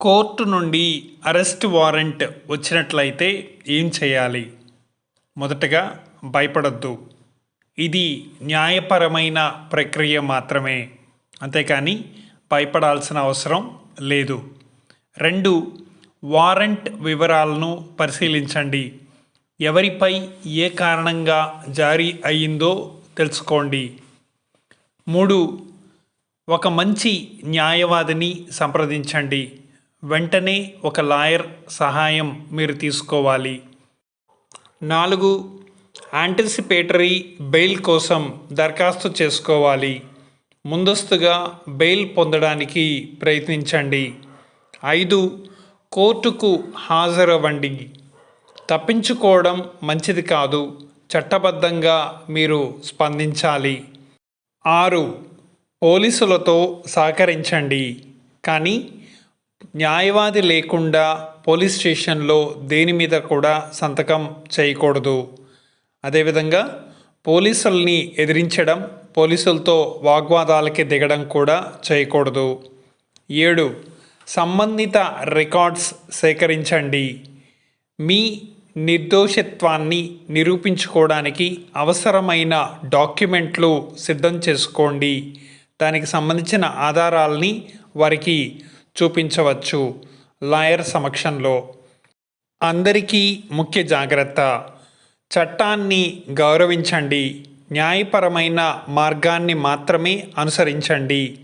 Court నుండి arrest warrant వచ్చినట్లయితే ఏం చేయాలి? మొదటగా భయపడద్దు. ఇది న్యాయపరమైన ప్రక్రియ మాత్రమే. అంతేకాని భయపడాల్సిన అవసరం లేదు. రెండు వారెంట్ వివరాలను పరిశీలించండి. ఎవరిపై ఏ కారణంగా జారీ అయ్యిందో తెలుసుకోండి. మూడు ఒక మంచి న్యాయవాదిని సంప్రదించండి. వెంటనే ఒక లాయర్ సహాయం మీరు తీసుకోవాలి. నాలుగు యాంటిసిపేటరీ బెయిల్ కోసం దరఖాస్తు చేసుకోవాలి. ముందస్తుగా బెయిల్ పొందడానికి ప్రయత్నించండి. ఐదు కోర్టుకు హాజరవ్వండి. తప్పించుకోవడం మంచిది కాదు. చట్టబద్ధంగా మీరు స్పందించాలి. ఆరు పోలీసులతో సహకరించండి. కానీ న్యాయవాది లేకుండా పోలీస్ స్టేషన్లో దేని మీద కూడా సంతకం చేయకూడదు. అదేవిధంగా పోలీసుల్ని ఎదిరించడం పోలీసులతో వాగ్వాదాలకి దిగడం కూడా చేయకూడదు. ఏడు సంబంధిత రికార్డ్స్ సేకరించండి. మీ నిర్దోషిత్వాన్ని నిరూపించుకోవడానికి అవసరమైన డాక్యుమెంట్లు సిద్ధం చేసుకోండి. దానికి సంబంధించిన ఆధారాల్ని వారికి చూపించవచ్చు. లాయర్ సమక్షంలో అందరికీ ముఖ్య జాగ్రత్త. చట్టాన్ని గౌరవించండి. న్యాయపరమైన మార్గాన్ని మాత్రమే అనుసరించండి.